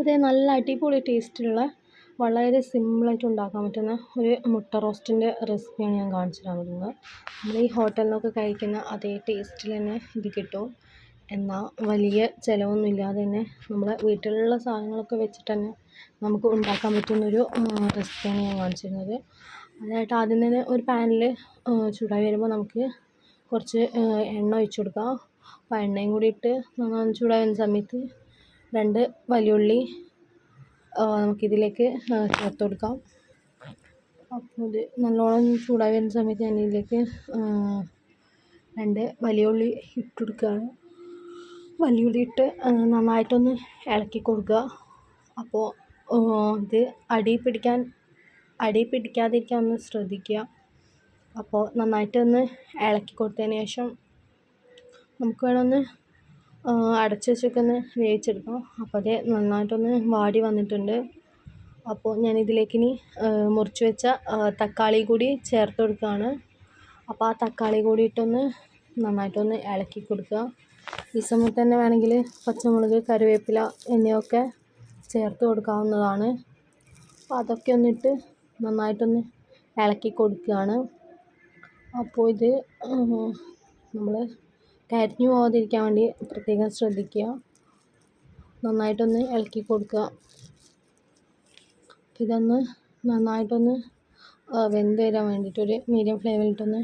ഇത് നല്ല അടിപൊളി ടേസ്റ്റുള്ള വളരെ സിമ്പിളായിട്ട് ഉണ്ടാക്കാൻ പറ്റുന്ന ഒരു മുട്ട റോസ്റ്റിന്റെ റെസിപ്പിയാണ് ഞാൻ കാണിച്ചു തരാൻ നമ്മൾ ഈ ഹോട്ടലിൽ നിന്നൊക്കെ കഴിക്കുന്ന അതേ ടേസ്റ്റിൽ തന്നെ ഇത് കിട്ടും. എന്നാൽ വലിയ ചിലവൊന്നും ഇല്ലാതെ തന്നെ നമ്മുടെ വീട്ടിലുള്ള സാധനങ്ങളൊക്കെ വെച്ചിട്ട് തന്നെ നമുക്ക് ഉണ്ടാക്കാൻ പറ്റുന്നൊരു റെസിപ്പിയാണ് ഞാൻ കാണിച്ചിരുന്നത്. അതിനായിട്ട് ആദ്യം തന്നെ ഒരു പാനിൽ ചൂടായി വരുമ്പോൾ നമുക്ക് കുറച്ച് എണ്ണ ഒഴിച്ചു കൊടുക്കാം. അപ്പോൾ എണ്ണയും കൂടി ഇട്ട് നന്നായി ചൂടായി സമയത്ത് രണ്ട് വലിയുള്ളി നമുക്കിതിലേക്ക് ചേർത്ത് കൊടുക്കാം. അപ്പോൾ ഇത് നല്ലോണം ചൂടായി വരുന്ന സമയത്ത് ഞാൻ ഇതിലേക്ക് രണ്ട് വലിയ ഉള്ളി ഇട്ട് കൊടുക്കുകയാണ്. വലിയ ഉള്ളി ഇട്ട് നന്നായിട്ടൊന്ന് ഇളക്കി കൊടുക്കുക. അപ്പോൾ ഇത് അടി പിടിക്കാൻ അടി പിടിക്കാതിരിക്കാൻ ഒന്ന് ശ്രദ്ധിക്കുക. അപ്പോൾ നന്നായിട്ടൊന്ന് ഇളക്കി കൊടുത്തതിന് ശേഷം നമുക്ക് വേണമെന്ന് അടച്ച് വെച്ചൊക്കെ ഒന്ന് വേവിച്ചെടുക്കണം. അപ്പോൾ അത് നന്നായിട്ടൊന്ന് വാടി വന്നിട്ടുണ്ട്. അപ്പോൾ ഞാൻ ഇതിലേക്കിനി മുറിച്ച് വെച്ച തക്കാളി കൂടി ചേർത്ത് കൊടുക്കുകയാണ്. അപ്പോൾ ആ തക്കാളി കൂടി ഇട്ടൊന്ന് നന്നായിട്ടൊന്ന് ഇളക്കി കൊടുക്കുക. ഈ സമയത്ത് തന്നെ വേണമെങ്കിൽ പച്ചമുളക് കറിവേപ്പില എന്നിവയൊക്കെ ചേർത്ത് കൊടുക്കാവുന്നതാണ്. അപ്പോൾ അതൊക്കെ ഒന്നിട്ട് നന്നായിട്ടൊന്ന് ഇളക്കി കൊടുക്കുകയാണ്. അപ്പോൾ ഇത് നമ്മൾ കരിഞ്ഞു പോകാതിരിക്കാൻ വേണ്ടി പ്രത്യേകം ശ്രദ്ധിക്കുക. നന്നായിട്ടൊന്ന് ഇളക്കി കൊടുക്കുക. ഇതൊന്ന് നന്നായിട്ടൊന്ന് വെന്ത് വരാൻ വേണ്ടിയിട്ടൊരു മീഡിയം ഫ്ലെയിമിലിട്ടൊന്ന്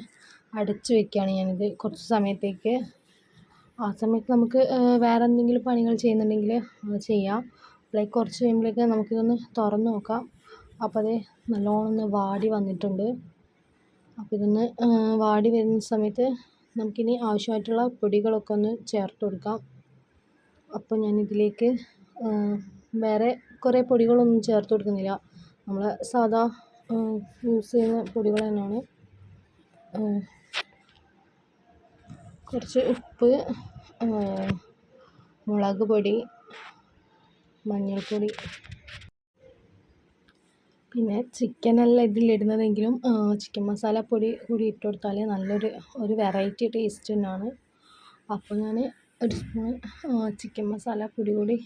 അടച്ച് വെക്കുകയാണ് ഞാനിത് കുറച്ച് സമയത്തേക്ക്. ആ സമയത്ത് നമുക്ക് വേറെ എന്തെങ്കിലും പണികൾ ചെയ്യുന്നുണ്ടെങ്കിൽ അത് ചെയ്യാം. അപ്പോഴേക്ക് കുറച്ച് കഴിയുമ്പോഴേക്ക് നമുക്കിതൊന്ന് തുറന്ന് നോക്കാം. അപ്പോൾ അത് നല്ലോണം ഒന്ന് വാടി വന്നിട്ടുണ്ട്. അപ്പോൾ ഇതൊന്ന് വാടി വരുന്ന സമയത്ത് നമുക്കിനി ആവശ്യമായിട്ടുള്ള പൊടികളൊക്കെ ഒന്ന് ചേർത്ത് കൊടുക്കാം. അപ്പോൾ ഞാനിതിലേക്ക് വേറെ കുറേ പൊടികളൊന്നും ചേർത്ത് കൊടുക്കുന്നില്ല. നമ്മൾ സാധാ യൂസ് ചെയ്യുന്ന പൊടികൾ തന്നെയാണ്. കുറച്ച് ഉപ്പ് മുളക് പൊടി മഞ്ഞൾപ്പൊടി പിന്നെ ചിക്കനല്ല ഇതിലിടുന്നതെങ്കിലും ചിക്കൻ മസാലപ്പൊടി കൂടി ഇട്ട് കൊടുത്താൽ നല്ലൊരു ഒരു വെറൈറ്റി ടേസ്റ്റ് തന്നെയാണ്. അപ്പോൾ ഞാൻ ഒരു സ്പൂൺ ചിക്കൻ മസാലപ്പൊടി കൂടി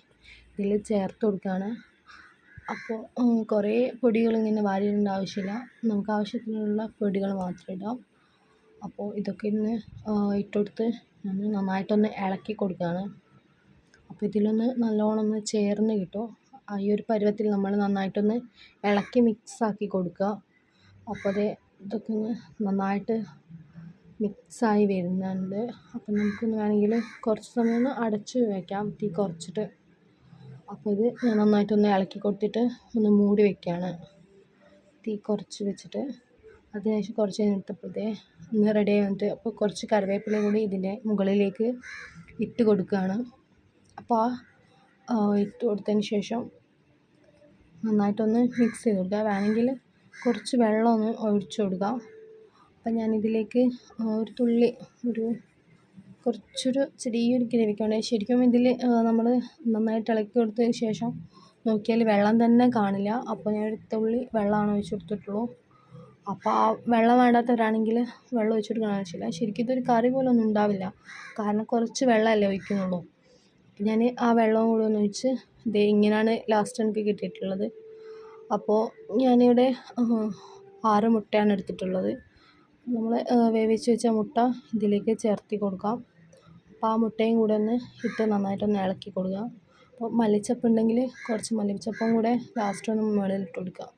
ഇതിൽ ചേർത്ത് കൊടുക്കുകയാണ്. അപ്പോൾ കുറേ പൊടികൾ ഇങ്ങനെ വാരിയിടേണ്ട ആവശ്യമില്ല. നമുക്ക് ആവശ്യത്തിനുള്ള പൊടികൾ മാത്രം ഇടാം. അപ്പോൾ ഇതൊക്കെ ഇന്ന് ഇട്ട് കൊടുത്ത് ഞാൻ നന്നായിട്ടൊന്ന് ഇളക്കി കൊടുക്കുകയാണ്. അപ്പോൾ ഇതിലൊന്ന് നല്ലോണം ഒന്ന് ചേർന്ന് കിട്ടും. ഈ ഒരു പരുവത്തിൽ നമ്മൾ നന്നായിട്ടൊന്ന് ഇളക്കി മിക്സാക്കി കൊടുക്കുക. അപ്പോൾ അത് ഇതൊക്കെ ഒന്ന് നന്നായിട്ട് മിക്സായി വരുന്നുണ്ട്. അപ്പം നമുക്കൊന്ന് വേണമെങ്കിൽ കുറച്ച് സമയം ഒന്ന് അടച്ച് വയ്ക്കാം തീ കുറച്ചിട്ട്. അപ്പോൾ ഇത് ഞാൻ നന്നായിട്ടൊന്ന് ഇളക്കി കൊടുത്തിട്ട് ഒന്ന് മൂടി വയ്ക്കുകയാണ് തീ കുറച്ച് വെച്ചിട്ട് അതിനുശേഷം കുറച്ച് കഴിഞ്ഞിട്ടപ്പോഴത്തേ ഒന്ന് റെഡി ആയിട്ട് അപ്പോൾ കുറച്ച് കറിവേപ്പില കൂടി ഇതിന്റെ മുകളിലേക്ക് ഇട്ട് കൊടുക്കുകയാണ്. അപ്പോൾ ആ ഇട്ട് കൊടുത്തതിന് ശേഷം നന്നായിട്ടൊന്ന് മിക്സ് ചെയ്ത് കൊടുക്കുക വേണമെങ്കിൽ കുറച്ച് വെള്ളം ഒന്ന് ഒഴിച്ച് കൊടുക്കുക. അപ്പം ഞാനിതിലേക്ക് ഒരു തുള്ളി ഒരു കുറച്ചൊരു ചെറിയൊരു ഗ്രേവിക്ക് വേണ്ടി ശരിക്കും ഇതിൽ നമ്മൾ നന്നായിട്ട് ഇളക്കി കൊടുത്തതിന് ശേഷം നോക്കിയാൽ വെള്ളം തന്നെ കാണില്ല. അപ്പോൾ ഞാൻ ഒരു തുള്ളി വെള്ളമാണ് ഒഴിച്ചു കൊടുത്തിട്ടുള്ളൂ. അപ്പോൾ ആ വെള്ളം വേണ്ടാത്തവരാണെങ്കിൽ വെള്ളം ഒഴിച്ചു കൊടുക്കേണ്ട ആവശ്യമില്ല. ശരിക്കും ഇതൊരു കറി പോലൊന്നും ഉണ്ടാവില്ല. കാരണം കുറച്ച് വെള്ളമല്ലേ ഒഴിക്കുന്നുള്ളൂ. ഞാൻ ആ വെള്ളവും കൂടെ ഒന്ന് ഒഴിച്ച് ദേ ഇങ്ങനെയാണ് ലാസ്റ്റ് എനിക്ക് കിട്ടിയിട്ടുള്ളത്. അപ്പോൾ ഞാനിവിടെ ആറ് മുട്ടയാണ് എടുത്തിട്ടുള്ളത്. നമ്മൾ വേവിച്ച് വെച്ച മുട്ട ഇതിലേക്ക് ചേർത്തി കൊടുക്കാം. അപ്പോൾ ആ മുട്ടയും കൂടെ ഒന്ന് ഇട്ട് നന്നായിട്ടൊന്ന് ഇളക്കി കൊടുക്കുക അപ്പോൾ മല്ലിച്ചപ്പ് ഉണ്ടെങ്കിൽ കുറച്ച് മല്ലിച്ചപ്പും കൂടെ ലാസ്റ്റ് ഒന്ന് മുകളിലിട്ട് കൊടുക്കുക